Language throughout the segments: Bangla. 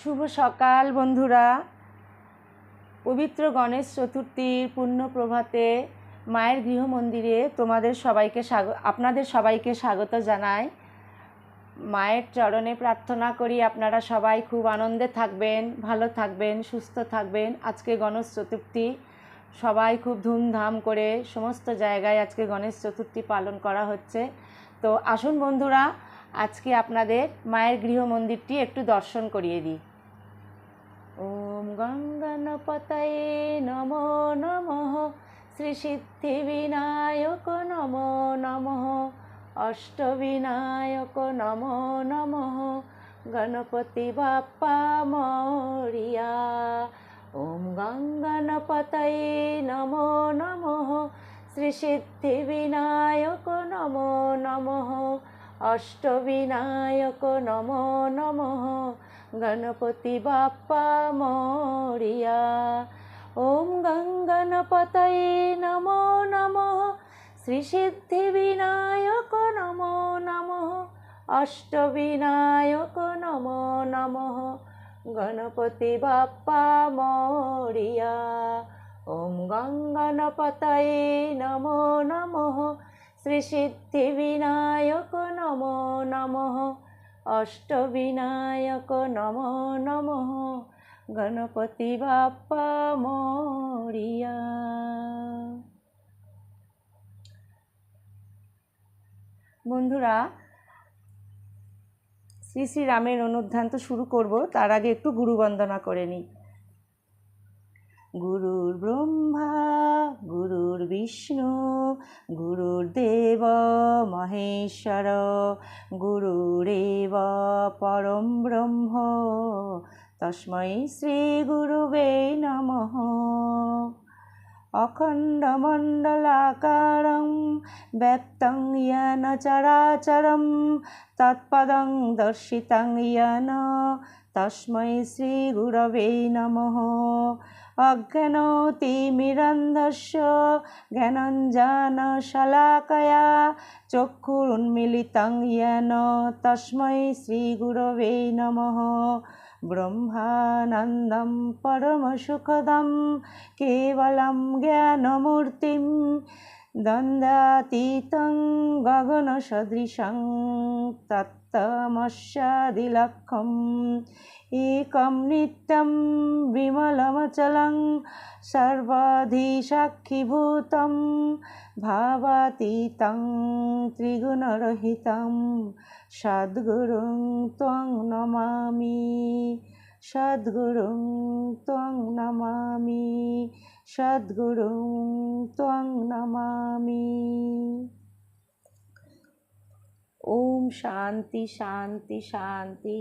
শুভ সকাল, বন্ধুরা। পবিত্র গণেশ চতুর্থীর পূর্ণ প্রভাতে মায়ের গৃহ মন্দিরে তোমাদের সবাইকে স্বাগ আপনাদের সবাইকে স্বাগত জানাই। মায়ের চরণে প্রার্থনা করি আপনারা সবাই খুব আনন্দে থাকবেন, ভালো থাকবেন, সুস্থ থাকবেন। আজকে গণেশ চতুর্থী। সবাই খুব ধুমধাম করে সমস্ত জায়গায় আজকে গণেশ চতুর্থী পালন করা হচ্ছে। তো আসুন বন্ধুরা আজকে আপনাদের মায়ের গৃহ মন্দিরটি একটু দর্শন করিয়ে দিই। ওম গঙ্গনপতয়ে নমো নমঃ। শ্রী সিদ্ধি বিনায়ক নমো নমঃ। অষ্টবিনায়ক নমো নমঃ। গণপতি বাপ্পা মরিয়া ওম গঙ্গনপতয়ে নমো নমঃ। শ্রী সিদ্ধি বিনায়ক নমো নমঃ। অষ্টবিনায়ক নমো নমঃ। গণপতি বাপ্পা মরিয়া। ওম গঙ্গনপতয়ে নমো নমঃ। শ্রী সিদ্ধি বিনায়ক নমো নমঃ। অষ্টবিনায়ক নমো নমঃ। গণপতি বাপ্পা মরিয়া। ওম গঙ্গনপতয়ে নমো নমঃ। শ্রী সিদ্ধি বিনায়ক নমো নমঃ, অষ্টবিনায়ক নমো নমঃ, গণপতি বাপ্পা মরিয়া। বন্ধুরা, শ্রী শ্রী রামের অনুধ্যান তো শুরু করব, তার আগে একটু গুরু বন্দনা করে নিই। গুরুর ব্রহ্মা, গুরুর বিষ্ণু, গুরুর দেব মহেশ্বর গুরুরেব পরম ব্রহ্ম। তস্ময় শ্রী গুরুবে নম। अखण्डमण्डलाकारं व्यक्तं येन चराचरं तत्पदं दर्शितं येन तस्मै श्रीगुरवे নম। অজ্ঞানতিমিরন্ধস্য জ্ঞানঞ্জানশলাকয়া চক্ষুরুন্মিলিতং ইয়েন তস্মৈ শ্রীগুরবে নমঃ ব্রহ্মানন্দম পরমসুখদম কেবলম জ্ঞানমূর্তিম দ্বন্দ্বাতীতং গগন সদৃশং তত্তমস্যাদিলক্ষম একম নিত্যম বিমলমচলং সর্বাধিসাক্ষীভূতম ভাবাতীতং ত্রিগুণরহিতম। সদ্গুরুং ত্বং নমামি, সদ্গুরুং ত্বং নমামি। সদ্গুরুং ত্বং নমামি। ওম শান্তি শান্তি শান্তি।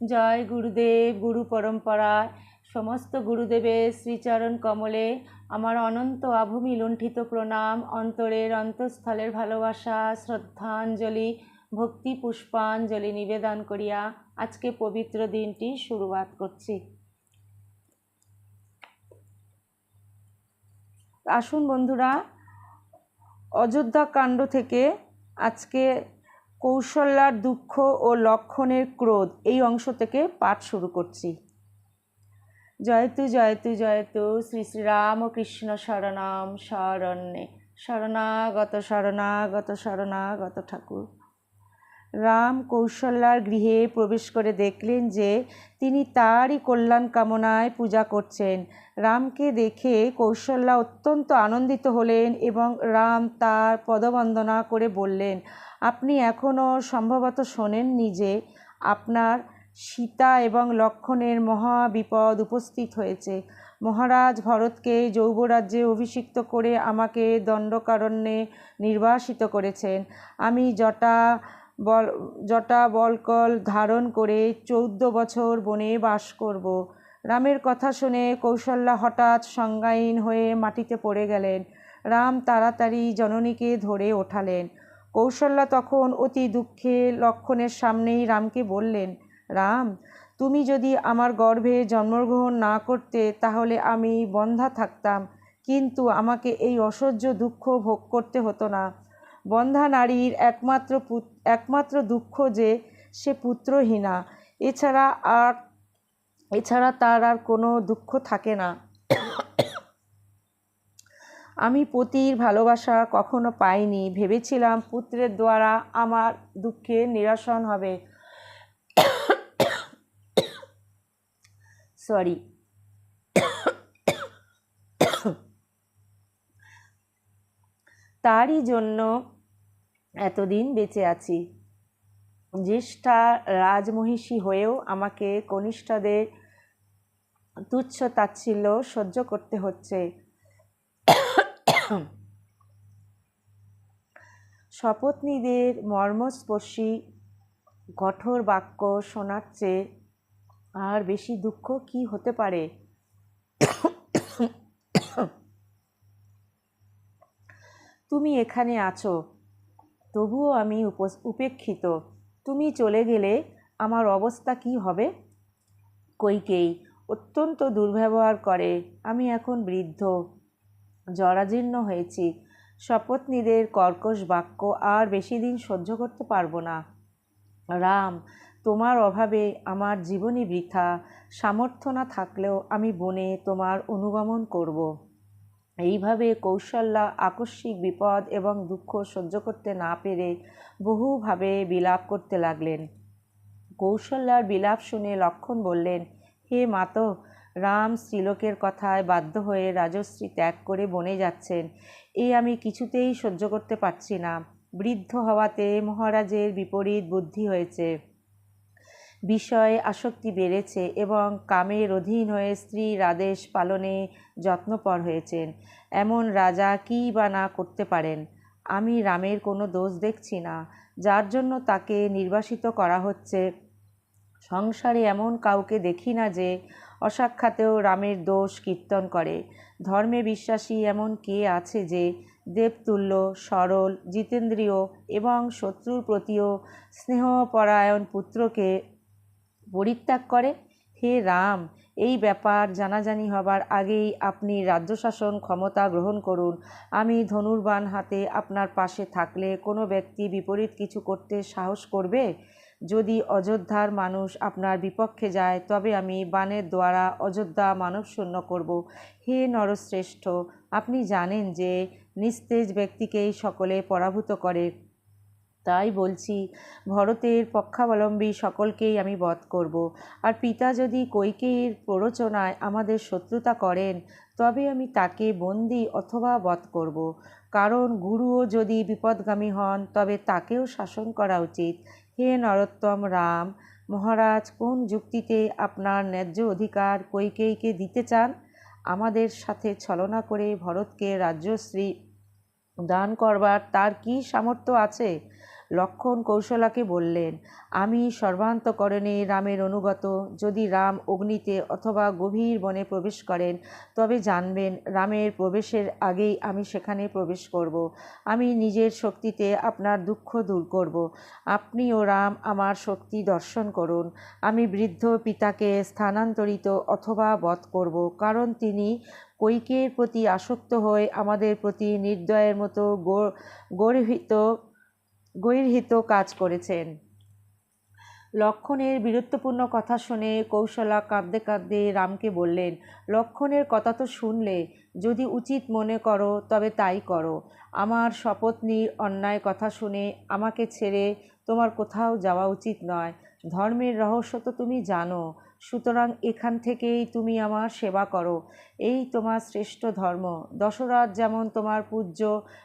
জয় গুরুদেব, গুরু পরম্পরা সমস্ত গুরুদেবের শ্রীচরণ কমলে আমার অনন্ত আভূমি লুণ্ঠিত প্রণাম, অন্তরের অন্তঃস্থলের ভালোবাসা, শ্রদ্ধাঞ্জলি, ভক্তি পুষ্পাঞ্জলি নিবেদন করিয়া আজকে পবিত্র দিনটি শুরুয়াত করছি। আসুন বন্ধুরা, অযোধ্যা কাণ্ড থেকে আজকে কৌশল্যার দুঃখ ও লক্ষণের ক্রোধ এই অংশ থেকে পাঠ শুরু করছি। জয়তু জয়তু জয়তু শ্রী শ্রীরাম কৃষ্ণ শরণাম, শরণ্যে শরণাগত শরণাগত শরণাগত ঠাকুর। রাম কৌশল্যার গৃহে প্রবেশ করে দেখলেন যে তিনি তারই কল্যাণ কামনায় পূজা করছেন। রামকে দেখে কৌশল্যা অত্যন্ত আনন্দিত হলেন এবং রাম তার পদবন্দনা করে বললেন, আপনি এখনও সম্ভবত শোনেননি যে আপনার সীতা এবং লক্ষণের মহা বিপদ উপস্থিত হয়েছে। মহারাজ ভরতকে যৌবরাজ্যে অভিষিক্ত করে আমাকে দণ্ডকারণ্যে নির্বাসিত করেছেন। আমি জটা বল, জটা বলকল ধারণ করে চৌদ্দ বছর বনে বাস করব। রামের কথা শুনে কৌশল্যা হঠাৎ সংজ্ঞাহীন হয়ে মাটিতে পড়ে গেলেন। রাম তাড়াতাড়ি জননীকে ধরে ওঠালেন। কৌশল্যা তখন অতি দুঃখে লক্ষণের সামনেই রামকে বললেন, রাম, তুমি যদি আমার গর্ভে জন্মগ্রহণ না করতে, তাহলে আমি বন্ধা থাকতাম। কিন্তু আমাকে এই অসহ্য দুঃখ ভোগ করতে হতো না। বন্ধা নারীর একমাত্র একমাত্র দুঃখ যে, সে পুত্রহীনা। এছাড়া আর এছাড়া তার আর কোনো দুঃখ থাকে না। আমি পতির ভালোবাসা কখনো পাইনি। ভেবেছিলাম পুত্রের দ্বারা আমার দুঃখে নিরসন হবে। সরি তারই জন্য এতদিন বেঁচে আছি। জ্যেষ্ঠা রাজমহিষী হয়েও আমাকে কনিষ্ঠাদের তুচ্ছ তাচ্ছিল্য সহ্য করতে হচ্ছে। শপথনীদের মর্মস্পর্শী কঠোর বাক্য শোনার চেয়ে আর বেশি দুঃখ কি হতে পারে? তুমি এখানে আছো, তবুও আমি উপেক্ষিত। তুমি চলে গেলে আমার অবস্থা কি হবে? কইকেই অত্যন্ত দুর্ব্যবহার করে। আমি এখন বৃদ্ধ। জরাজীর্ণ হয়েছি। শপথনীদের কর্কশ বাক্য আর বেশি দিন সহ্য করতে পারব না। রাম, তোমার অভাবে আমার জীবনই বৃথা। সামর্থ্য না থাকলেও আমি বনে তোমার অনুগমন করব। এইভাবে কৌশল্যা, আকস্মিক বিপদ এবং দুঃখ সহ্য করতে না পেরে বহুভাবে বিলাপ করতে লাগলেন। কৌশল্যার বিলাপ শুনে লক্ষণ বললেন হে মাতো রাম শ্রীলোকের কথায় বাধ্য হয়ে রাজশ্রী ত্যাগ করে বনে যাচ্ছেন। এ আমি কিছুতেই সহ্য করতে পারছি না। বৃদ্ধ হওয়াতে মহারাজের বিপরীত বুদ্ধি হয়েছে। বিষয়ে আসক্তি বেড়েছে এবং কামের অধীন হয়ে স্ত্রীর আদেশ পালনে যত্নপর হয়েছেন। এমন রাজা কী বা না করতে পারেন? আমি রামের কোনো দোষ দেখছি না। যার জন্য তাকে নির্বাসিত করা হচ্ছে সংসারে এমন কাউকে দেখি না যে অসাক্ষাতেও রামের দোষ কীর্তন করে। ধর্মে বিশ্বাসী এমন কে আছে যে দেবতুল্য, সরল, জিতেন্দ্রীয় এবং শত্রুর প্রতিও স্নেহপরায়ণ পুত্রকে পরিত্যাগ করে? হে রাম, এই ব্যাপার জানাজানি হবার আগেই আপনি রাজ্য শাসন ক্ষমতা গ্রহণ করুন। আমি ধনুর্বাণ হাতে আপনার পাশে থাকলে কোনো ব্যক্তি বিপরীত কিছু করতে সাহস করবে? যদি অযোধ্যার মানুষ আপনার বিপক্ষে যায়, তবে আমি বানের দ্বারা অযোধ্যা মানবশূন্য করব। হে নরশ্রেষ্ঠ, আপনি জানেন যে নিস্তেজ ব্যক্তিকেই সকলে পরাভূত করে। তাই বলছি, ভরতের পক্ষাবলম্বী সকলকেই আমি বধ করব। আর পিতা যদি কৈকেয়ীর প্ররোচনায় আমাদের শত্রুতা করেন, তবে আমি তাকে বন্দি অথবা বধ করব। কারণ গুরুও যদি বিপদগামী হন, তবে তাকেও শাসন করা উচিত। হে নরোত্তম রাম, মহারাজ কোন যুক্তিতে আপনার ন্যায্য অধিকার কৈকেয়ীকে দিতে চান? আমাদের সাথে ছলনা করে ভরতকে রাজ্যশ্রী দান করবার তার কি সামর্থ্য আছে? লক্ষণ কৌশলাকে বললেন, আমি সর্বান্তকরণে রামের অনুগত যদি রাম অগ্নিতে অথবা গভীর বনে প্রবেশ করেন, তবে জানবেন রামের প্রবেশের আগেই আমি সেখানে প্রবেশ করব। আমি নিজের শক্তিতে আপনার দুঃখ দূর করব। আপনি ও রাম আমার শক্তি দর্শন করুন আমি বৃদ্ধ পিতাকে স্থানান্তরিত অথবা বধ করব, কারণ তিনি কৈকের প্রতি আসক্ত হয়ে আমাদের প্রতি নির্দয়ের মতো গর্হিত গর্হিত কাজ করেছেন। লক্ষণের বীরত্বপূর্ণ কথা শুনে কৌশলা কাঁদতে কাঁদতে রামকে বললেন, লক্ষণের কথা তো শুনলে, যদি উচিত মনে করো, তবে তাই করো। আমার শপথনির অন্যায় কথা শুনে আমাকে ছেড়ে তোমার কোথাও যাওয়া উচিত নয়। ধর্মের রহস্য তো তুমি জানো। সুতরাং এখান থেকেই তুমি আমার সেবা করো। এই তোমার শ্রেষ্ঠ ধর্ম। দশরথ যেমন তোমার পূজ্য,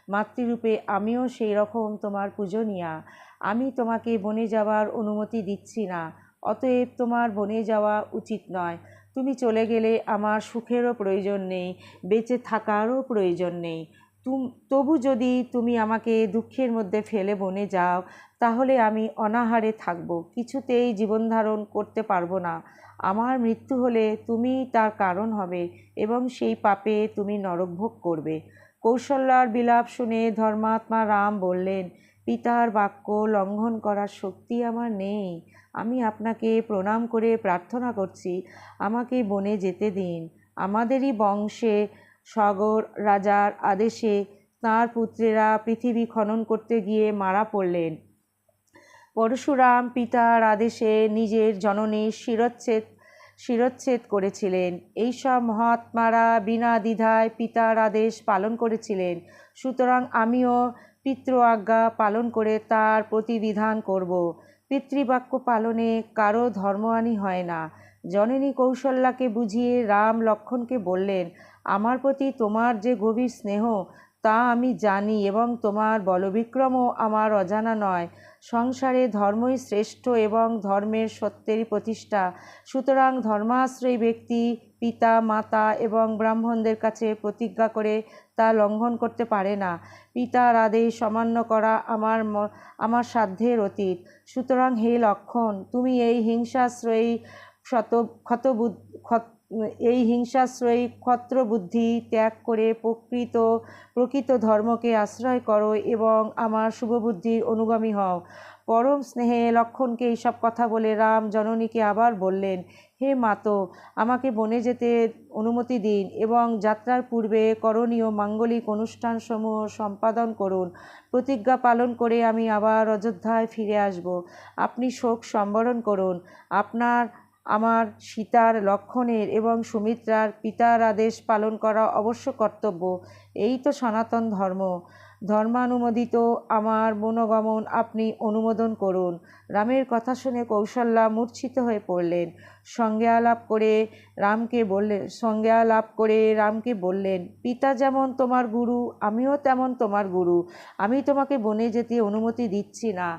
মাতৃরূপে আমিও সেই রকম তোমার পূজনীয়া। আমি তোমাকে বনে যাওয়ার অনুমতি দিচ্ছি না, অতএব তোমার বনে যাওয়া উচিত নয়। তুমি চলে গেলে আমার সুখেরও প্রয়োজন নেই, বেঁচে থাকারও প্রয়োজন নেই। তুম, তবু যদি তুমি আমাকে দুঃখের মধ্যে ফেলে বনে যাও, তাহলে আমি অনাহারে থাকব। কিছুতেই জীবনধারণ করতে পারব না। আমার মৃত্যু হলে তুমি তার কারণ হবে এবং সেই পাপে তুমি নরকভোগ করবে। কৌশল্যার বিলাপ শুনে ধর্মাত্মা রাম বললেন, পিতার বাক্য লঙ্ঘন করার শক্তি আমার নেই। আমি আপনাকে প্রণাম করে প্রার্থনা করছি, আমাকে বনে যেতে দিন। আমাদেরই বংশে সগর রাজার আদেশে তাঁর পুত্রেরা পৃথিবী খনন করতে গিয়ে মারা পড়লেন। পরশুরাম পিতার আদেশে নিজের জননীর শিরচ্ছেদ শিরচ্ছেদ করেছিলেন। এইসব মহাত্মারা বিনা দ্বিধায় পিতার আদেশ পালন করেছিলেন। সুতরাং আমিও পিতৃ আজ্ঞা পালন করে তার প্রতিবিধান করব। পিতৃবাক্য পালনে কারও ধর্মহানি হয় না। জননী কৌশল্যাকে বুঝিয়ে রাম লক্ষণকে বললেন, আমার প্রতি তোমার যে গভীর স্নেহ তা আমি জানি এবং তোমার বলবিক্রমও আমার অজানা নয়। সংসারে ধর্মই শ্রেষ্ঠ এবং ধর্মের সত্যেরই প্রতিষ্ঠা। সুতরাং ধর্মাশ্রয়ী ব্যক্তি, পিতা, মাতা এবং ব্রাহ্মণদের কাছে প্রতিজ্ঞা করে তা লঙ্ঘন করতে পারে না। পিতার আদেশ অমান্য করা আমার আমার সাধ্যের অতীত। সুতরাং হে লক্ষণ, তুমি এই হিংসাশ্রয়ী শত ক্ষতবুদ্ধ এই হিংসাশ্রয়ী ক্ষত্রবুদ্ধি ত্যাগ করে প্রকৃত প্রকৃত ধর্মকে আশ্রয় করো এবং আমার শুভবুদ্ধির অনুগামী হও। পরম স্নেহে লক্ষণকে এইসব কথা বলে রাম জননীকে আবার বললেন, হে মাতো, আমাকে বনে যেতে অনুমতি দিন এবং যাত্রার পূর্বে করণীয় মাঙ্গলিক অনুষ্ঠানসমূহ সম্পাদন করুন। প্রতিজ্ঞা পালন করে আমি আবার অযোধ্যায় ফিরে আসব। আপনি শোক সম্বরণ করুন। আপনার আমার সীতার লক্ষণের এবং সুমিত্রার পিতার আদেশ পালন করা অবশ্য কর্তব্য। এই তো সনাতন ধর্ম। ধর্মানুমোদিত আমার মনোগমন আপনি অনুমোদন করুন। রামের কথা শুনে কৌশল্যা মূর্ছিত হয়ে পড়লেন। সঙ্গে আলাপ করে রামকে বললেন সঙ্গে আলাপ করে রামকে বললেন, পিতা যেমন তোমার গুরু, আমিও তেমন তোমার গুরু। আমি তোমাকে বনে যেতে অনুমতি দিচ্ছি না।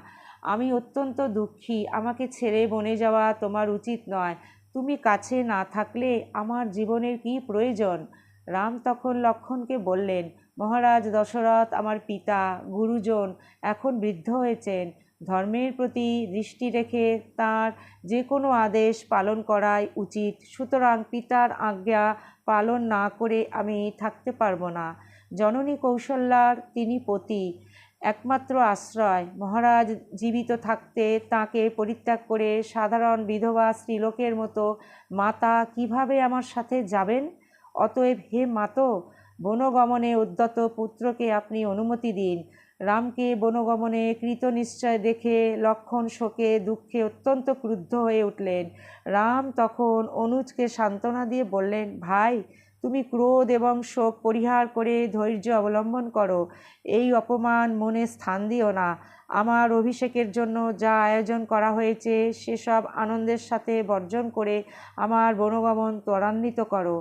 আমি অত্যন্ত দুঃখী। আমাকে ছেড়ে বনে যাওয়া তোমার উচিত নয়। তুমি কাছে না থাকলে আমার জীবনের কি প্রয়োজন? রাম তখন লক্ষণকে বললেন, মহারাজ দশরথ আমার পিতা, গুরুজন এখন বৃদ্ধ হয়েছেন। ধর্মের প্রতি দৃষ্টি রেখে তার যে কোনো আদেশ পালন করাই উচিত। সুতরাং পিতার আজ্ঞা পালন না করে আমি থাকতে পারব না। জননী কৌশল্যার তিনি পতি। একমাত্র আশ্রয়। মহারাজ জীবিত থাকতে তাকে পরিত্যাগ করে সাধারণ বিধবা স্ত্রীলোকের মতো মাতা কীভাবে আমার সাথে যাবেন? অতএব হে মাতো, বনগমনে উদ্যত পুত্রকে আপনি অনুমতি দিন। রামকে বনগমনে কৃত নিশ্চয় দেখে লক্ষণ শোকে দুঃখে অত্যন্ত ক্রুদ্ধ হয়ে উঠলেন। রাম তখন অনুজকে সান্ত্বনা দিয়ে বললেন, ভাই তুমি ক্রোধ এবং শোক পরিহার করে ধৈর্য অবলম্বন করো। এই অপমান মনে স্থান দিও না। আমার অভিষেকের জন্য যা আয়োজন করা হয়েছে, সেসব আনন্দের সাথে বর্জন করে আমার বনগমন ত্বরান্বিত করো।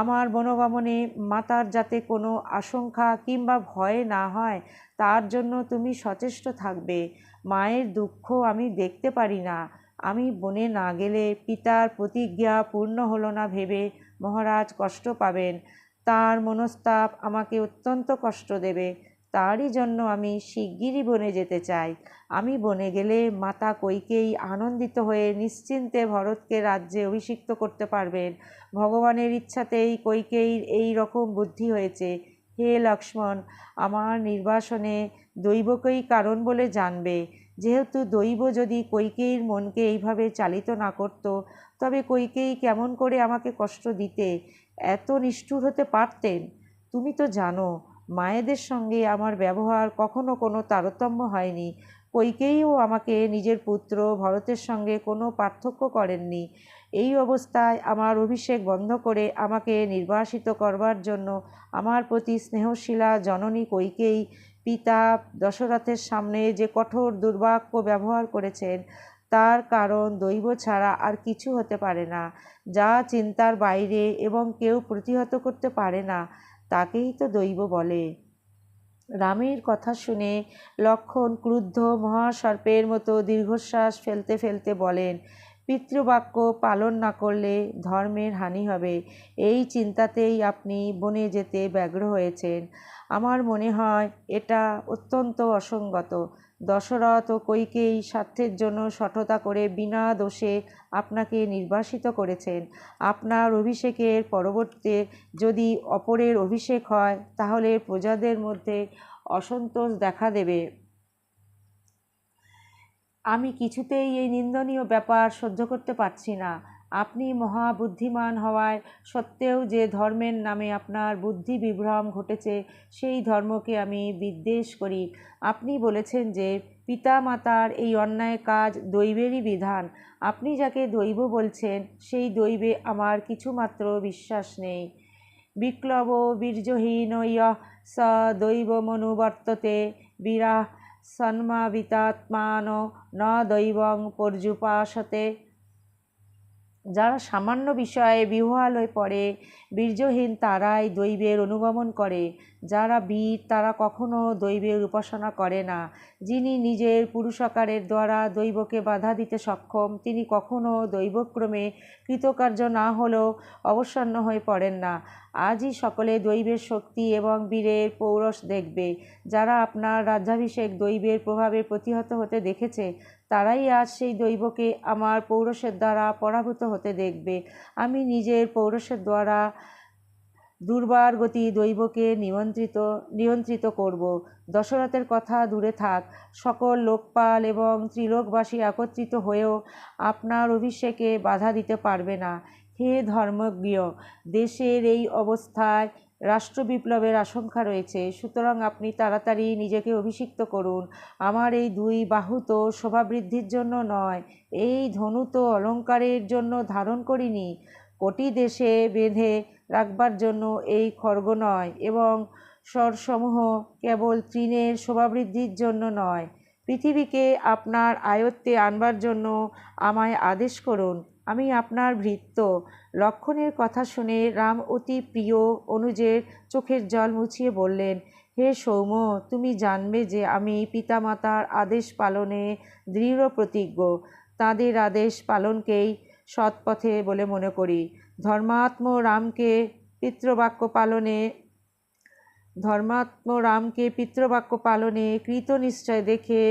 আমার বনগমনে মাতার যাতে কোনো আশঙ্কা কিংবা ভয় না হয়, তার জন্য তুমি সচেষ্ট থাকবে। মায়ের দুঃখ আমি দেখতে পারি না। আমি বনে না গেলে পিতার প্রতিজ্ঞা পূর্ণ হলো না ভেবে মহারাজ কষ্ট পাবেন। তার মনস্তাপ আমাকে অত্যন্ত কষ্ট দেবে। তারই জন্য আমি শিগগিরই বনে যেতে চাই। আমি বনে গেলে মাতা কৈকেই আনন্দিত হয়ে নিশ্চিন্তে ভরতকে রাজ্যে অভিষিক্ত করতে পারবেন। ভগবানের ইচ্ছাতেই কৈকেয়ীর এই রকম বুদ্ধি হয়েছে। হে লক্ষ্মণ, আমার নির্বাসনে দৈবকেই কারণ বলে জানবে। যেহেতু দৈব যদি কৈকেয়ীর মনকে এইভাবে চালিত না করত, তবে কৈকেয়ী কেমন করে আমাকে কষ্ট দিতে, এত নিষ্ঠুর হতে পারতেন? তুমি তো জানো, মায়েদের সঙ্গে আমার ব্যবহার কখনো কোনো তারতম্য হয়নি। কৈকেয়ীও আমাকে নিজের পুত্র ভরতের সঙ্গে কোনো পার্থক্য করেননি। এই অবস্থায় আমার অভিষেক বন্ধ করে আমাকে নির্বাসিত করবার জন্য আমার প্রতি স্নেহশীলা জননী কৈকেয়ী পিতা দশরথের সামনে যে কঠোর দুর্বাক্য ব্যবহার করেছেন, তার কারণ দৈব ছাড়া আর কিছু হতে পারে না। যা চিন্তার বাইরে এবং কেউ প্রতিহত করতে পারে না, তাকেই তো দৈব বলে। রামের কথা শুনে লক্ষণ ক্রুদ্ধ মহাসর্পের মতো দীর্ঘশ্বাস ফেলতে ফেলতে বলেন পিতৃবাক্য পালন না করলে ধর্মের হানি হবে। এই চিন্তাতেই আপনি বনে যেতে ব্যগ্র হয়েছেন। আমার মনে হয় এটা অত্যন্ত অসঙ্গত। দশরথ ও কৈকেয়ী স্বার্থের জন্য সঠতা করে বিনা দোষে আপনাকে নির্বাসিত করেছেন। আপনার অভিষেকের পরবর্তী যদি অপরের অভিষেক হয়, তাহলে প্রজাদের মধ্যে অসন্তোষ দেখা দেবে। আমি কিছুতেই এই নিন্দনীয় ব্যাপার সহ্য করতে পারছি না। আপনি মহাবুদ্ধিমান হওয়ায় সত্ত্বেও যে ধর্মের নামে আপনার বুদ্ধি বিভ্রম ঘটেছে, সেই ধর্মকে আমি বিদ্বেষ করি। আপনি বলেছেন যে পিতা মাতার এই অন্যায় কাজ দৈবেরই বিধান। আপনি যাকে দৈব বলছেন, সেই দৈবে আমার কিছুমাত্র বিশ্বাস নেই। বিক্লব বীর্যহীন ইয় স দৈব মনুবর্ততে বীরা সন্মাবিতাত্মান ন দৈবং পর্যুপাসতে। যারা সামান্য বিষয়ে বিহ্বল হয়ে পড়ে, বীর্যহীন তারাই দৈবের অনুগমন করে। যারা বীর, তারা কখনো দৈবের উপাসনা করে না। যিনি নিজের পুরুষাকারের দ্বারা দৈবকে বাধা দিতে সক্ষম, তিনি কখনো দৈবক্রমে কৃতকার্য না হলেও অবসন্ন হয়ে পড়েন না। আজই সকলে দৈবের শক্তি এবং বীরের পৌরস দেখবে। যারা আপনার রাজ্যাভিষেক দৈবের প্রভাবে প্রতিহত হতে দেখেছে তারাই আজ সেই দৈবকে আমার পৌরসের দ্বারা পরাভূত হতে দেখবে। আমি নিজের পৌরসের দ্বারা দুর্বার গতি দৈবকে নিয়ন্ত্রিত নিয়ন্ত্রিত করব। দশরথের কথা দূরে থাক। সকল লোকপাল এবং ত্রিলোকবাসী একত্রিত হয়েও আপনার অভিষেকে বাধা দিতে পারবে না। হে ধর্মজ্ঞ, দেশের এই অবস্থায় রাষ্ট্র বিপ্লবের আশঙ্কা রয়েছে। সুতরাং আপনি তাড়াতাড়ি নিজেকে অভিষিক্ত করুন। আমার এই দুই বাহু তো শোভাবৃদ্ধির জন্য নয়, এই ধনু তো অলঙ্কারের জন্য ধারণ করিনি। কোটি দেশে বেঁধে রাখবার জন্য এই খর্গ নয় এবং স্বরসমূহ কেবল তৃণের শোভাবৃদ্ধির জন্য নয়। পৃথিবীকে আপনার আয়ত্তে আনবার জন্য আমায় আদেশ করুন। আমি আপনার ভৃত্য। লক্ষণের কথা শুনে রাম অতি প্রিয় অনুজের চোখের জল মুছিয়ে বললেন, হে সৌম তুমি জানবে যে আমি পিতামাতার আদেশ পালনে দৃঢ় প্রতিজ্ঞ। তাদের আদেশ পালনকেই সৎপথে বলে মনে করি। ধর্মাত্ম রামকে পিতৃবাক্য পালনে, ধর্মাত্ম রামকে পিতৃবাক্য পালনে কৃত নিশ্চয় দেখে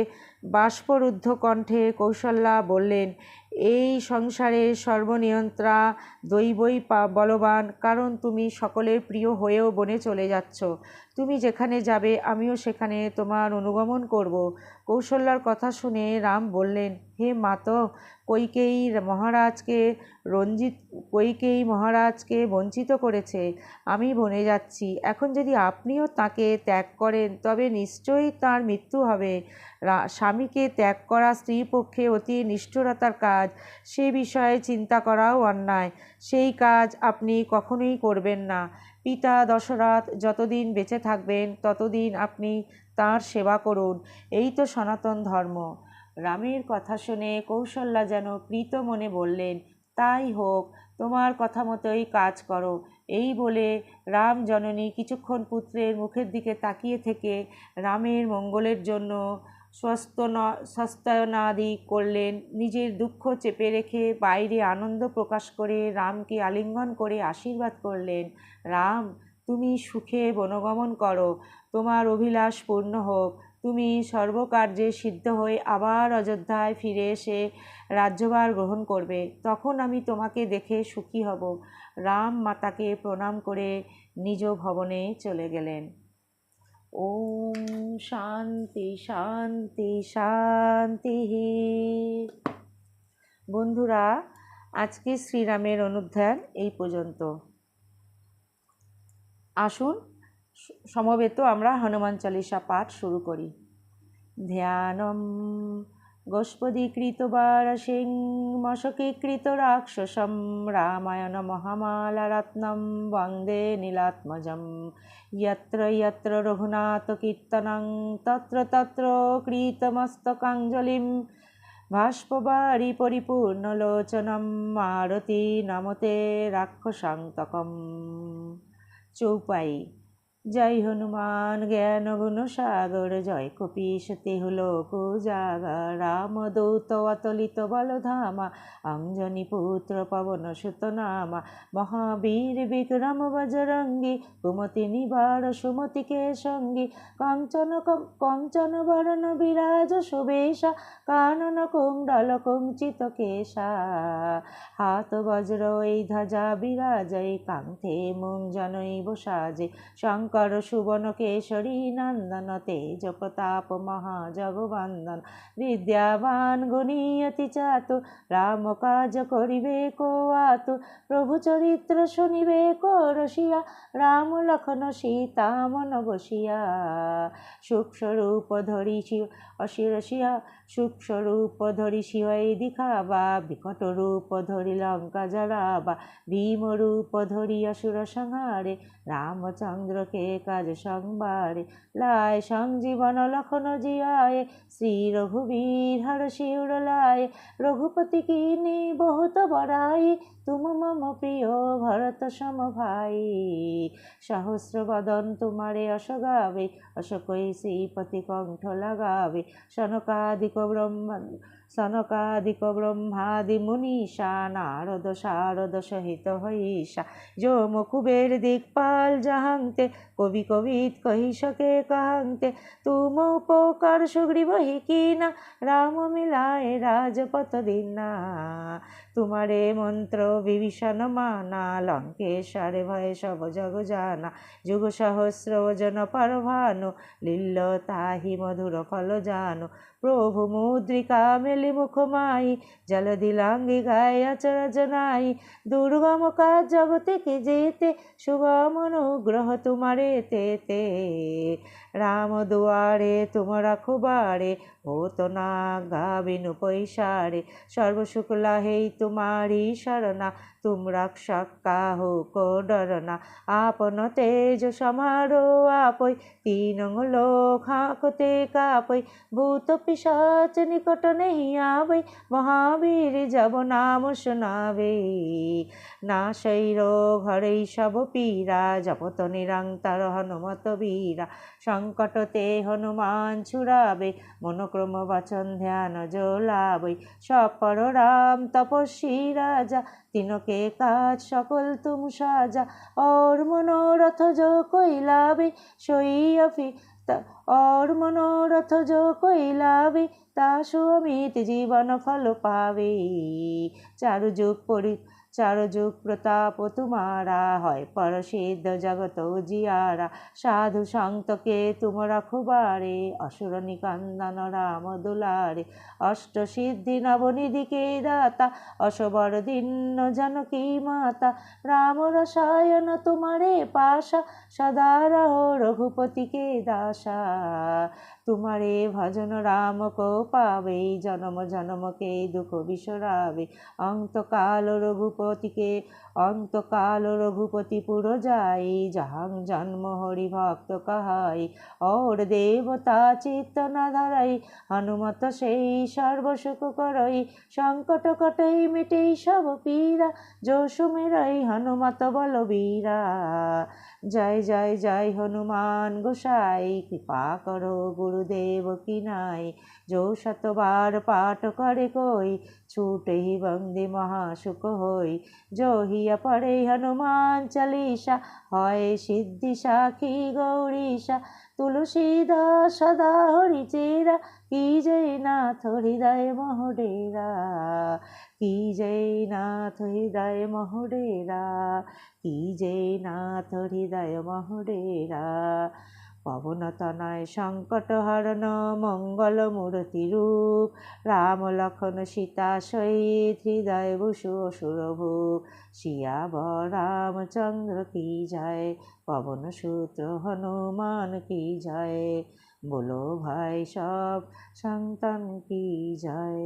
বাষ্পরুদ্ধ কণ্ঠে কৌশল্যা বললেন এই সংসারের সর্বনিয়ন্ত্রা দৈবই বলবান কারণ তুমি সকলের প্রিয় হয়েও বনে চলে যাচ্ছ। তুমি যেখানে যাবে, আমিও সেখানে তোমার অনুগমন করব। কৌশল্যার কথা শুনে রাম বললেন, হে মাত, কৈকেয়ী মহারাজকে রঞ্জিত, কৈকেয়ী মহারাজকে বঞ্চিত করেছে। আমি বনে যাচ্ছি। এখন যদি আপনিও তাকে ত্যাগ করেন, তবে নিশ্চয়ই তার মৃত্যু হবে। স্বামীকে ত্যাগ করা স্ত্রীর পক্ষে অতি নিষ্ঠুরতার কাজ। সে বিষয়ে চিন্তা করাও অন্যায়। সেই কাজ আপনি কখনোই করবেন না। পিতা দশরথ যতদিন বেঁচে থাকবেন, ততদিন আপনি তার সেবা করুন। এই তো সনাতন ধর্ম। রামের কথা শুনে কৌশল্যা যেন প্রীত মনে বললেন, তাই হোক, তোমার কথা মতোই কাজ করো। এই বলে রাম জননী কিছুক্ষণ পুত্রের মুখের দিকে তাকিয়ে থেকে রামের মঙ্গলের জন্য স্বস্তায়নাদি করলেন। নিজের দুঃখ চেপে রেখে বাইরে আনন্দ প্রকাশ করে রামকে আলিঙ্গন করে আশীর্বাদ করলেন। রাম, তুমি সুখে বনগমন করো। তোমার অভিলাষ পূর্ণ হোক। তুমি সর্বকার্যে সিদ্ধ হয়ে আবার অযোধ্যায় ফিরে এসে রাজ্যভার গ্রহণ করবে। তখন আমি তোমাকে দেখে সুখী হব। রাম মাতাকে প্রণাম করে নিজ ভবনে চলে গেলেন। ওম শান্তি শান্তি শান্তি। বন্ধুরা, আজকে শ্রীরামের অনুধ্যান এই পর্যন্ত। আসুন, সমবেত আমরা হনুমান চালিসা পাঠ শুরু করি। ধ্যানম গোষ্পদীকৃতবারসিং মশকীকৃত রাক্ষসম রামায়ণ মহামালারত্নম বন্দে নীলাত্মজম ইত্র ইত্র রঘুনাথ কীর্তনং তত্র তত্র কৃতমস্তকাঞ্জলিম পরিপূর্ণ পরিপূর্ণলোচনম মারতি নমতে রাক্ষসান্তকম চৌপাই জয় হনুমান, জ্ঞান গুণ সাগর, জয় কপিশতে হলো কুজাগা রাম দৌত, অতলিত বলধামা, অঞ্জনি পুত্র, পবন সুত নামা মহাবীর বিক্রম বজরঙ্গী, কুমতি নিবার সুমতিকে সঙ্গী কঞ্চন কঞ্চন বরণ বিরাজ সুবেশা, কানন কুণ্ডল কুঞ্চিত কেশা। হাত বজ্র এই ধ্বজা বিরাজয় কান্থে মুঞ্জনৈব সাজে শঙ্ক কর সুবন কেশরী নন্দন তেজ প্রতাপ মহাজগবন্দন বিদ্যাবান গুণীয়তি চাতু, রাম কাজ করিবে কো আতু। প্রভু চরিত্র শুনিবে কো রসিয়া, রাম লক্ষণ সীতা মন বসিয়া। সুখস্বরূপ ধরি অশিরসিয়া সুখস্বরূপ ধরি শিবাই দিখাবা বিকট রূপ ধরি লঙ্কা জড়াবা ভীম রূপ ধরি অসুর সংহারে রামচন্দ্রকে কাজ সংবারে লায় সংজীবন লখন জিয়ায় শ্রী রঘুবীর হর শিউর লায় রঘুপতি কিনি বহুত বড়াই তুম মম প্রিয় ভরত সম ভাই, সহস্র বদন তোমারে অসগাবে গাবে অশোকই শ্রীপতি কণ্ঠ লাগাবে। সনকাদিক ব্রহ্ম, সনকাদিক ব্রহ্মাদি মুনিষা, নারদ শারদ সহিত হইষা যম কুবের দিকপাল জাহান্তে কবি কবিত কহি সকে কাহান্তে, তুম উপকার সুগ্রীব হি কিনা রাম মিলায় রাজপথ দিনা তোমারে মন্ত্র বিভীষণ মানা লঙ্কেশ্বরে ভয়ে সব জগ জানা। যুগ সহস্র জন পারভানু লীল্ল তাহি মধুর ফল জানু। প্রভু মুদ্রিকা মেলি মুখ মাই জলদি লাঙ্গি গায়ে আচর জনাই। দুর্গম কাজ জগতে যেতে শুভম অনুগ্রহ তোমারে তেতে রাম দুয়ারে তোমরা খুবারে তো না গাবিনু পৈসারে সর্বশুক্লা হেই তোমারি শরণা। তুম রক্ষক কাহু কো ডরনা আপন তেজ সমারো আপই, তিন লোক হাঁকতে কাপই। ভূত পিসাচ নিকট নেই আবই, মহাবীর যাব নাম শোনাবে। না শৈর ঘরেই সব পীরা জপত নিরন্তর হনুমত বীরা। সংকটতে হনুমান ছুড়াবে, মনোক্রম বচন ধ্যান জোলাবই সপর রাম তপস্বী রাজা তিনকে কাজ সকল তুম সাজা। অর মনোরথ যো কৈলাবে সইয়ফি অর মনোরথ যো কৈলাবে, তা সুমিত জীবন ফল পাবে। চারু যুগ পরি চারু যুগ প্রতাপ তোমারা হয়। পরসিদ্ধ জগত জিয়ারা। সাধু সন্তকে তোমরা খুবারে। অসুর নিকন্দন রাম দুলারে অষ্ট সিদ্ধি নবনিধিকে দাতা। অসবর দীন্ন জানকী মাতা। রাম রসায়ন তোমারে পাশা। সদা রঘুপতিকে দাসা। তোমারে ভজন রাম কো পাবে জনম জনমকে দুঃখ বিসরাবে। অন্তকাল রঘুপতিকে অন্তকাল রঘুপতি পুর যাই যাহাং জন্ম হরি ভক্ত কাহাই और দেবতা চিত্ত না ধরাই হনুমত সেই সর্বসুখ করই, সংকট কটই মিটেই সব পীরা যশুমেরাই হনুমত বলবীরা। জয় জয় জয় হনুমান গোসাই, কৃপা করো গুরুদেব কি নাই যো শতবার পাঠ করে কই છૂટહી વંદે મહાસુખ હોય જો હિયા પડે હનુમાન ચાલીસા હોય સિદ્ધિ સાખી ગૌરીસા તુલસીદા સદા હરિ ચેરા કી જય નાથ હૃદય મહોડેરા કી જય નાથ હૃદય મહોડેરા કી જય નાથ હૃદય મહોડેરા পবনতনয় সংকট হরণ মঙ্গল মূর্তি রূপ রাম লক্ষণ সীতা সহিত হৃদয় বসু অসুরভূপ শিয়াব রামচন্দ্র কি যায় পবন সূত্র হনুমান কি যায় বলো ভাই সব সন্তান কি যায়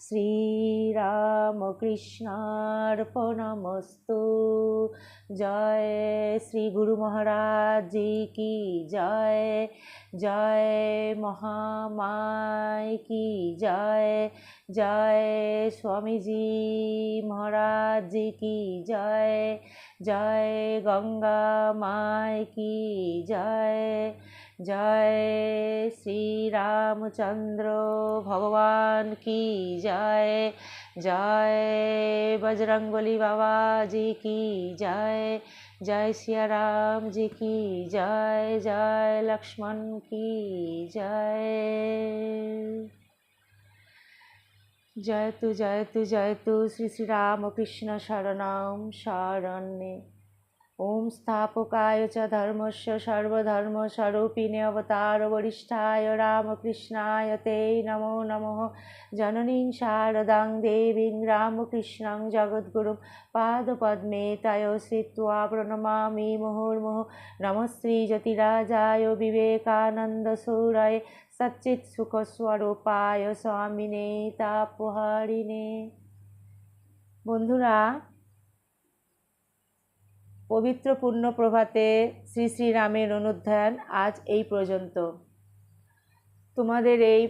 শ্রীরামকৃষ্ণার্পণমস্তু। জয় শ্রী গুরু মহারাজ কি জয়? জয় মহামায় কি জয়? জয় স্বামীজি মহারাজ কি জয়? জয় গঙ্গা মায় কি জয়? জয় শ্রীরামচন্দ্র ভগবান কি জয়। জয় বজরঙ্গলি বাবা জি কি জয়। জয় সিয়া কি জয়। জয় লক্ষ্মণ কি জয়। জয়তু জয়তু জয়তু শ্রী শ্রীরামকৃষ্ণ শরণাম শরণ্যে ওম স্থাপকায় চ ধর্মস্য সর্বধর্মস্বরূপিণে অবতার বরিষ্ঠায় রামকৃষ্ণায় তে নমো নমঃ জননীং শারদাং দেবীং রামকৃষ্ণং জগদ্গুরুং পাদপদ্মে তয় শ্রিত্वा প্রণমামি মুহুর্মুহুः নমশ্রীজ্যোতিরাজায় বিবেকানন্দসূরয়ে সচ্চিৎ সুখস্বরূপায় স্বামিনে তাপহারিণে বন্ধুরা পবিত্র পূর্ণ প্রভাতে শ্রী শ্রীরামের অনুধ্যান আজ এই পর্যন্ত। তোমাদের এই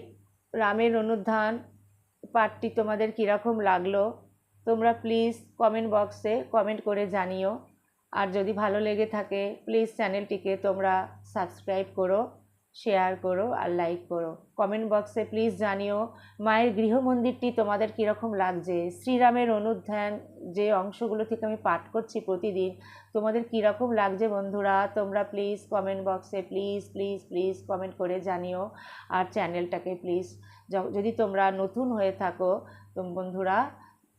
রামের অনুধ্যান পাঠটি তোমাদের কীরকম লাগল, তোমরা প্লিজ কমেন্ট বক্সে কমেন্ট করে জানিও। আর যদি ভালো লেগে থাকে প্লিজ চ্যানেলটিকে তোমরা সাবস্ক্রাইব করো। শেয়ার করো আর লাইক করো। কমেন্ট বক্সে প্লিজ জানিও, মায়ের গৃহমন্দিরটি তোমাদের কীরকম লাগছে? শ্রীরামের অনুধ্যান, যে অংশগুলো থেকে আমি পাঠ করছি প্রতিদিন, তোমাদের কীরকম লাগছে বন্ধুরা? তোমরা প্লিজ কমেন্ট বক্সে প্লিজ প্লিজ প্লিজ কমেন্ট করে জানিও। আর চ্যানেলটাকে প্লিজ যদি তোমরা নতুন হয়ে থাকো তো বন্ধুরা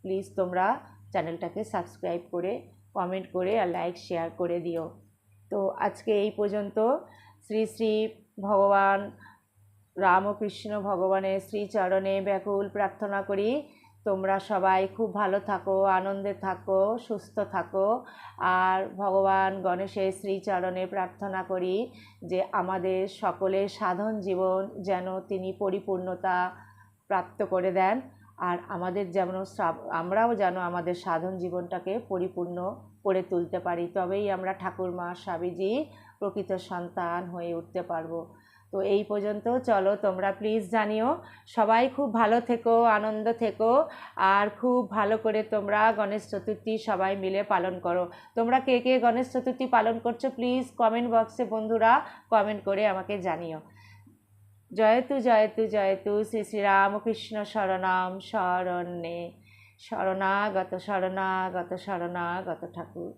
প্লিজ তোমরা চ্যানেলটাকে সাবস্ক্রাইব করে কমেন্ট করে আর লাইক শেয়ার করে দিও। তো আজকে এই পর্যন্ত। শ্রী শ্রী ভগবান রামকৃষ্ণ ভগবানের শ্রীচরণে ব্যাকুল প্রার্থনা করি। তোমরা সবাই খুব ভালো থাকো, আনন্দে থাকো, সুস্থ থাকো। আর ভগবান গণেশের শ্রীচরণে প্রার্থনা করি যে আমাদের সকলের সাধন জীবন যেন তিনি পরিপূর্ণতা প্রাপ্ত করে দেন। আর আমাদের যেমন আমরাও যেন আমাদের সাধন জীবনটাকে পরিপূর্ণ করে তুলতে পারি। তবেই আমরা ঠাকুরমা স্বামীজি প্রকৃত সন্তান হয়ে উঠতে পারব। তো এই পর্যন্ত চলো তোমরা প্লিজ জানিও। সবাই খুব ভালো থেকো, আনন্দ থেকো, আর খুব ভালো করে তোমরা গণেশ চতুর্থী সবাই মিলে পালন করো। তোমরা কে কে গণেশ চতুর্থী পালন করছ প্লিজ কমেন্ট বক্সে বন্ধুরা কমেন্ট করে আমাকে জানিও। জয়তু জয়তু জয়তু, শ্রী শ্রীরামকৃষ্ণ শরণাম শরণ্যে শরণাগত শরণাগত শরণাগত ঠাকুর।